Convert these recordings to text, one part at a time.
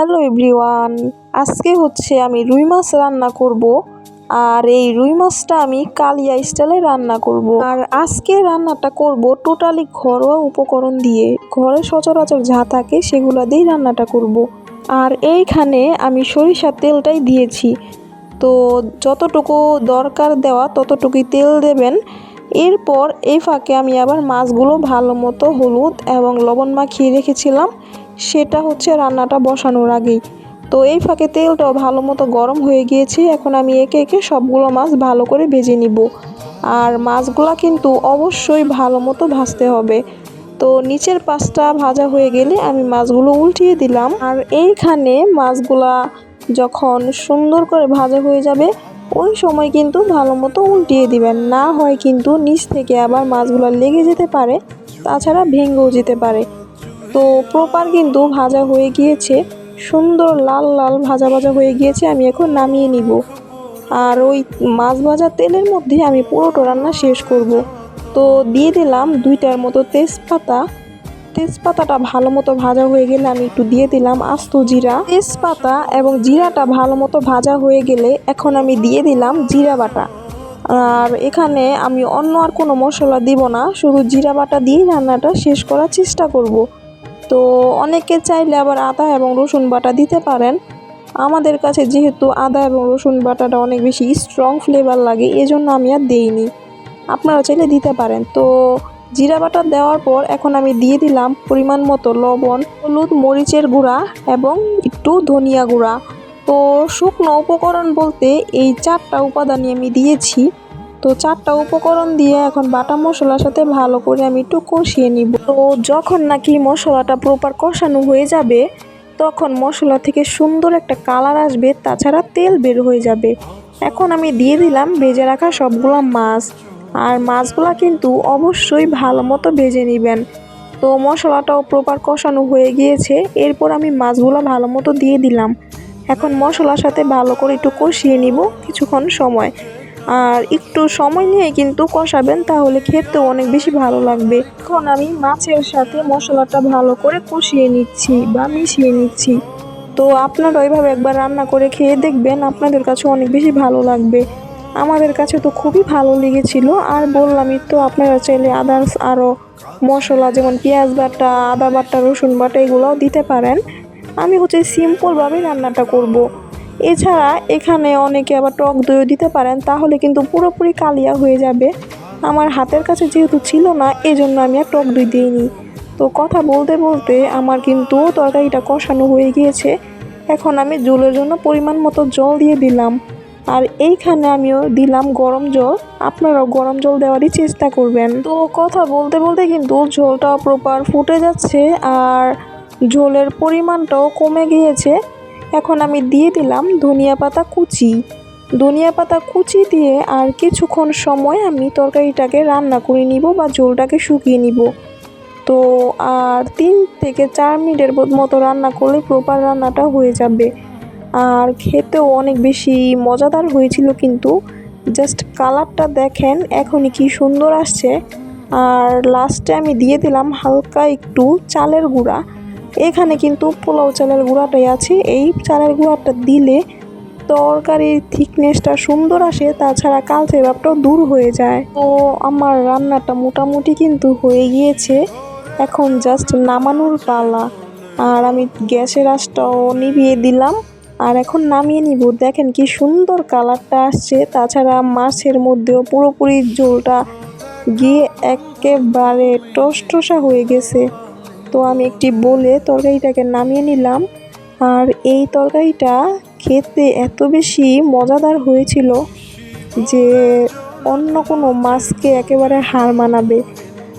Hello everyone, আজকে হচ্ছে আমি রুই মাছ রান্না করব আর এই রুই মাছটা আমি কালিয়া স্টাইলে রান্না করব। আর আজকে রান্নাটা করব টোটালি ঘরোয়া উপকরণ দিয়ে। ঘরে সচরাচর যা থাকে সেগুলো দিয়েই রান্নাটা করব। আর এইখানে আমি সরিষার তেলটাই দিয়েছি। তো যতটুকু দরকার দেওয়া ততটুকুই তেল দেবেন। এরপর এই ফাঁকে আমি আবার মাছগুলো ভালো মতো হলুদ এবং লবণ মাখিয়ে রেখেছিলাম। সেটা হচ্ছে রান্নাটা বসানোর আগেই। তো এই ফাঁকে তেলটাও ভালো মতো গরম হয়ে গিয়েছে, এখন আমি একে একে সবগুলো মাছ ভালো করে ভেজে নিব। আর মাছগুলা কিন্তু অবশ্যই ভালো মতো ভাজতে হবে। তো নিচের পাশটা ভাজা হয়ে গেলে আমি মাছগুলো উল্টিয়ে দিলাম। আর এইখানে মাছগুলা যখন সুন্দর করে ভাজা হয়ে যাবে, ওই সময় কিন্তু ভালো মতো উল্টিয়ে দিবেন। না হয় কিন্তু নিচ থেকে আবার মাছগুলো লেগে যেতে পারে, তাছাড়া ভেঙেও যেতে পারে। তো প্রপার কিন্তু ভাজা হয়ে গিয়েছে। সুন্দর লাল লাল ভাজা ভাজা হয়ে গিয়েছে, আমি এখন নামিয়ে নিব। আর ওই মাছ ভাজা তেলের মধ্যে আমি পুরোটা রান্না শেষ করব। তো দিয়ে দিলাম দুইটার মতো তেজপাতা। তেজপাতাটা ভালো মতো ভাজা হয়ে গেলে আমি একটু দিয়ে দিলাম আস্ত জিরা। তেজপাতা এবং জিরাটা ভালো মতো ভাজা হয়ে গেলে এখন আমি দিয়ে দিলাম জিরা বাটা। আর এখানে আমি অন্য আর কোনো মশলা দিব না, শুধু জিরা বাটা দিয়েই রান্নাটা শেষ করার চেষ্টা করব। তো অনেকে চাইলে আবার আদা এবং রসুন বাটা দিতে পারেন। আমাদের কাছে যেহেতু আদা এবং রসুন বাটাটা অনেক বেশি স্ট্রং ফ্লেভার লাগে, এজন্য আমি আর দেইনি। আপনারা চাইলে দিতে পারেন। তো জিরা বাটা দেওয়ার পর এখন আমি দিয়ে দিলাম পরিমাণ মতো লবণ, হলুদ মরিচের গুঁড়া এবং একটু ধনিয়া গুঁড়া। তো শুকনো উপকরণ বলতে এই চারটা উপাদানই আমি দিয়েছি। তো চারটা উপকরণ দিয়ে এখন বাটা মশলার সাথে ভালো করে আমি একটু কষিয়ে নিব। তো যখন নাকি মশলাটা প্রপার কষানো হয়ে যাবে, তখন মশলা থেকে সুন্দর একটা কালার আসবে, তাছাড়া তেল বের হয়ে যাবে। এখন আমি দিয়ে দিলাম ভেজে রাখা সবগুলো মাছ। আর মাছগুলা কিন্তু অবশ্যই ভালো মতো ভেজে নেবেন। তো মশলাটাও প্রপার কষানো হয়ে গিয়েছে, এরপর আমি মাছগুলো ভালো মতো দিয়ে দিলাম। এখন মশলার সাথে ভালো করে একটু কষিয়ে নিব কিছুক্ষণ সময়। আর একটু সময় নিয়ে কিন্তু কষাবেন, তাহলে খেতেও অনেক বেশি ভালো লাগবে। এখন আমি মাছের সাথে মশলাটা ভালো করে কষিয়ে নিচ্ছি বা মিশিয়ে নিচ্ছি। তো আপনারা ওইভাবে একবার রান্না করে খেয়ে দেখবেন, আপনাদের কাছে অনেক বেশি ভালো লাগবে। আমাদের কাছে তো খুবই ভালো লেগেছিল, আর বললামই তো আপনারা চাইলে আদার্স আরও মশলা যেমন পেঁয়াজ বাটা, আদা বাটা, রসুন বাটা, এগুলোও দিতে পারেন। আমি হচ্ছে সিম্পলভাবেই রান্নাটা করব। এছাড়া এখানে অনেকে আবার টক দইও দিতে পারেন, তাহলে কিন্তু পুরোপুরি কালিয়া হয়ে যাবে। আমার হাতের কাছে যেহেতু ছিল না এই জন্য আমি আর টক দই দিইনি। তো কথা বলতে বলতে আমার কিন্তু তরকারিটা কষানো হয়ে গিয়েছে। এখন আমি জলের জন্য পরিমাণ মতো জল দিয়ে দিলাম। আর এইখানে আমিও দিলাম গরম জল। আপনারাও গরম জল দেওয়ারই চেষ্টা করবেন। তো কথা বলতে বলতে কিন্তু ঝোলটা প্রপার ফুটে যাচ্ছে, আর ঝোলের পরিমাণটাও কমে গিয়েছে। এখন আমি দিয়ে দিলাম ধনিয়া পাতা কুচি। ধনিয়া পাতা কুচি দিয়ে আর কিছুক্ষণ সময় আমি তরকারিটাকে রান্না করে নিব বা ঝোলটাকে শুকিয়ে নিব। তো আর তিন থেকে চার মিনিটের মতো রান্না করলে প্রপার রান্নাটা হয়ে যাবে। আর খেতেও অনেক বেশি মজাদার হয়েছিল কিন্তু। জাস্ট কালারটা দেখেন এখনই কি সুন্দর আসছে। আর লাস্টে আমি দিয়ে দিলাম হালকা একটু চালের গুঁড়া। এখানে কিন্তু পোলাও চালের গুঁড়াটাই আছে। এই চালের গুঁড়াটা দিলে তরকারির থিকনেসটা সুন্দর আসে, তাছাড়া কালচে ভাবটাও দূর হয়ে যায়। তো আমার রান্নাটা মোটামুটি কিন্তু হয়ে গিয়েছে। এখন জাস্ট নামানোর পালা। আর আমি গ্যাসের আঁচটাও নিভিয়ে দিলাম। আর এখন নামিয়ে নিব। দেখেন কি সুন্দর কালারটা আসছে। তাছাড়া মাছের মধ্যেও পুরোপুরি ঝোলটা গিয়ে একেবারে টসটসা হয়ে গেছে। তো আমি একটি বলে তরকারিটাকে নামিয়ে নিলাম। আর এই তরকারিটা খেতে এত বেশি মজাদার হয়েছিল যে অন্য কোনো মাছকে একেবারে হার মানাবে।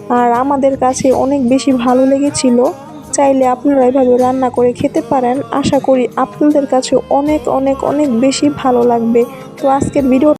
আর আমাদের কাছে অনেক বেশি ভালো লেগেছিল। চাইলে আপনারা এভাবে রান্না করে খেতে পারেন। আশা করি আপনাদের কাছে অনেক অনেক অনেক বেশি ভালো লাগবে। তো আজকের ভিডিও